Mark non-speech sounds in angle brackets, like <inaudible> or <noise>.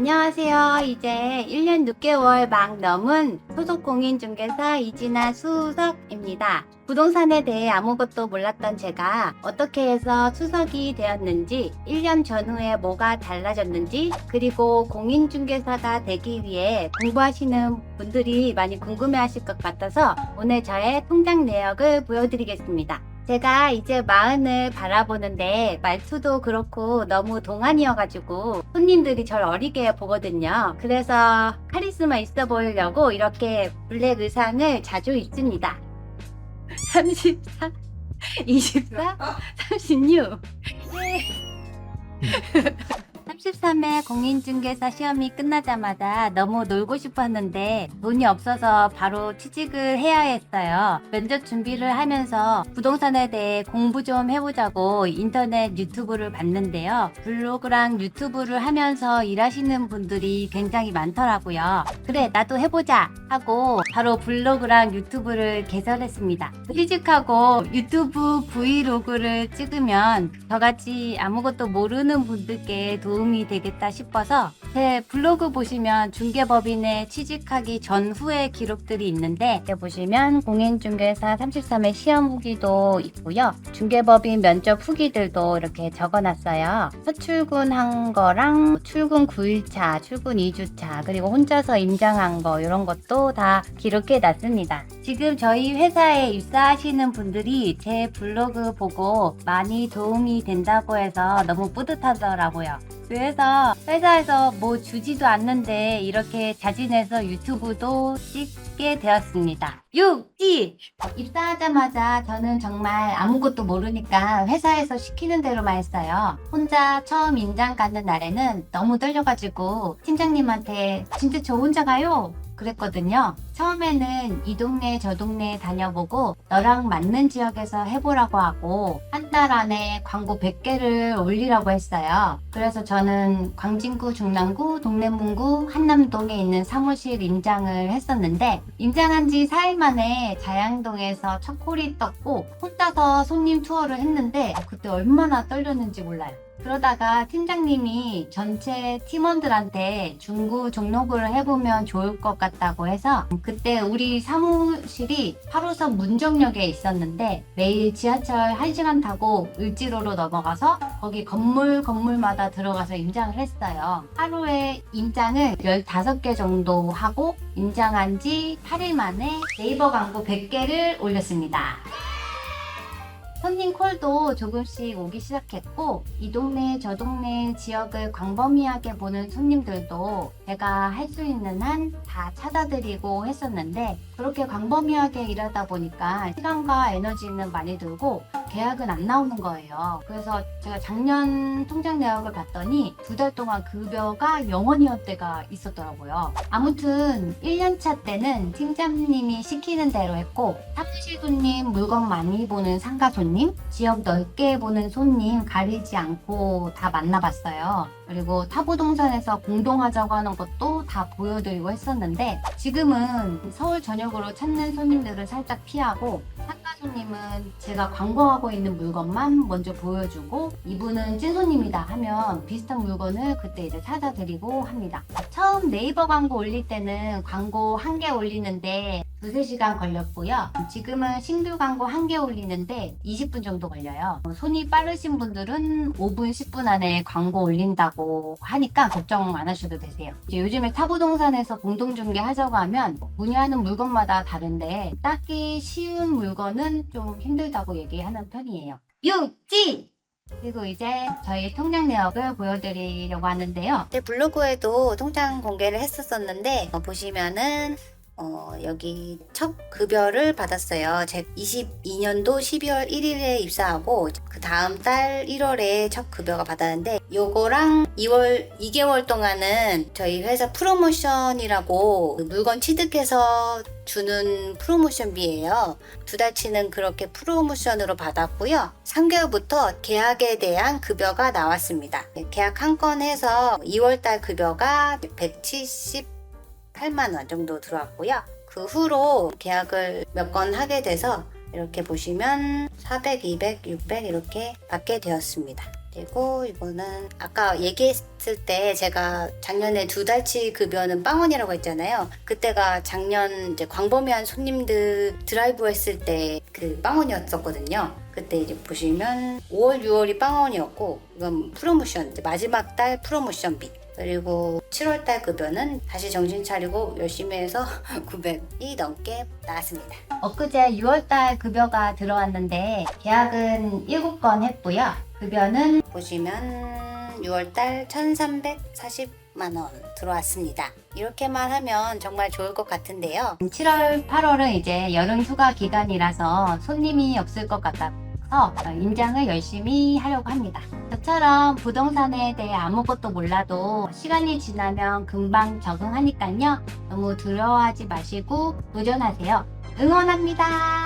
안녕하세요. 이제 1년 6개월 막 넘은 소속 공인중개사 이진아 수석입니다. 부동산에 대해 아무것도 몰랐던 제가 어떻게 해서 수석이 되었는지, 1년 전후에 뭐가 달라졌는지, 그리고 공인중개사가 되기 위해 공부하시는 분들이 많이 궁금해하실 것 같아서 오늘 저의 통장 내역을 보여드리겠습니다. 제가 이제 마흔을 바라보는데 말투도 그렇고 너무 동안이어가지고 손님들이 절 어리게 보거든요. 그래서 카리스마 있어 보이려고 이렇게 블랙 의상을 자주 입습니다. 34, 24, 36. 예. 33회 공인중개사 시험이 끝나자마자 너무 놀고 싶었는데 돈이 없어서 바로 취직을 해야 했어요. 면접 준비를 하면서 부동산에 대해 공부 좀 해보자고 인터넷 유튜브를 봤는데요. 블로그랑 유튜브를 하면서 일하시는 분들이 굉장히 많더라고요. 그래, 나도 해보자 하고 바로 블로그랑 유튜브를 개설했습니다. 취직하고 유튜브 브이로그를 찍으면 저같이 아무것도 모르는 분들께 도움이 되겠다 싶어서 제 블로그 보시면 중개법인에 취직하기 전후의 기록들이 있는데 보시면 공인중개사 33회 시험 후기도 있고요. 중개법인 면접 후기들도 이렇게 적어놨어요. 첫 출근한 거랑 출근 9일차, 출근 2주차, 그리고 혼자서 임장한 거 이런 것도 다 기록해 놨습니다. 지금 저희 회사에 입사하시는 분들이 제 블로그 보고 많이 도움이 된다고 해서 너무 뿌듯하더라고요. 그래서 회사에서 뭐 주지도 않는데 이렇게 자진해서 유튜브도 찍게 되었습니다. 6지! 입사하자마자 저는 정말 아무것도 모르니까 회사에서 시키는 대로만 했어요. 혼자 처음 임장 가는 날에는 너무 떨려가지고 팀장님한테 진짜 저 혼자 가요? 그랬거든요. 처음에는 이 동네 저 동네 다녀보고 너랑 맞는 지역에서 해보라고 하고 한 달 안에 광고 100개를 올리라고 했어요. 그래서 저는 광진구, 중랑구, 동래문구, 한남동에 있는 사무실 임장을 했었는데 임장한 지 4일 만에 자양동에서 첫 콜이 떴고 혼자서 손님 투어를 했는데 그때 얼마나 떨렸는지 몰라요. 그러다가 팀장님이 전체 팀원들한테 중구 등록을 해보면 좋을 것 같다고 해서 그때 우리 사무실이 8호선 문정역에 있었는데 매일 지하철 1시간 타고 을지로로 넘어가서 거기 건물 건물마다 들어가서 임장을 했어요. 하루에 임장을 15개 정도 하고 임장한 지 8일 만에 네이버 광고 100개를 올렸습니다. 손님 콜도 조금씩 오기 시작했고 이 동네 저 동네 지역을 광범위하게 보는 손님들도 제가 할 수 있는 한 다 찾아드리고 했었는데 그렇게 광범위하게 일하다 보니까 시간과 에너지는 많이 들고 계약은 안 나오는 거예요. 그래서 제가 작년 통장 내역을 봤더니 두 달 동안 급여가 0원이었 때가 있었더라고요. 아무튼 1년차 때는 팀장님이 시키는 대로 했고 사무실 손님 물건 많이 보는 상가 손님 지역 넓게 보는 손님 가리지 않고 다 만나봤어요. 그리고 타부동산에서 공동하자고 하는 것도 다 보여드리고 했었는데 지금은 서울 전역으로 찾는 손님들을 살짝 피하고 손님은 제가 광고하고 있는 물건만 먼저 보여주고 이분은 찐 손님이다 하면 비슷한 물건을 그때 이제 찾아드리고 합니다. 처음 네이버 광고 올릴 때는 광고 한 개 올리는데 두세 시간 걸렸고요. 지금은 신규 광고 한 개 올리는데 20분 정도 걸려요. 손이 빠르신 분들은 5분, 10분 안에 광고 올린다고 하니까 걱정 안 하셔도 되세요. 요즘에 타부동산에서 공동중개 하자고 하면 문의하는 물건마다 다른데 따기 쉬운 물건은 좀 힘들다고 얘기하는 편이에요. 육지! 그리고 이제 저희 통장 내역을 보여드리려고 하는데요. 제 블로그에도 통장 공개를 했었었는데 어, 보시면은 어, 여기 첫 급여를 받았어요. 제 22년도 12월 1일에 입사하고 그 다음 달 1월에 첫 급여가 받았는데 요거랑 2월 2개월 동안은 저희 회사 프로모션이라고 그 물건 취득해서 주는 프로모션비예요. 두 달치는 그렇게 프로모션으로 받았고요. 3개월부터 계약에 대한 급여가 나왔습니다. 네, 계약 한 건 해서 2월 달 급여가 178만 원 정도 들어왔고요. 그 후로 계약을 몇 건 하게 돼서 이렇게 보시면 400, 200, 600 이렇게 받게 되었습니다. 그리고 이거는 아까 얘기했을 때 제가 작년에 두 달치 급여는 빵원이라고 했잖아요. 그때가 작년 이제 광범위한 손님들 드라이브 했을 때 그 빵원이었었거든요. 그때 이제 보시면 5월, 6월이 빵원이었고 이건 프로모션 마지막 달 프로모션비 그리고 7월 달 급여는 다시 정신 차리고 열심히 해서 <laughs> 900이 넘게 나왔습니다. 엊그제 6월 달 급여가 들어왔는데 계약은 7건 했고요. 급여는 보시면 6월 달 1,340 만 원 들어왔습니다. 이렇게만 하면 정말 좋을 것 같은데요. 7월, 8월은 이제 여름 휴가 기간이라서 손님이 없을 것 같 아서 인장을 열심히 하려고 합니다. 저처럼 부동산에 대해 아무것도 몰라도 시간이 지나면 금방 적응하니까요. 너무 두려워하지 마시고 도전하세요. 응원합니다.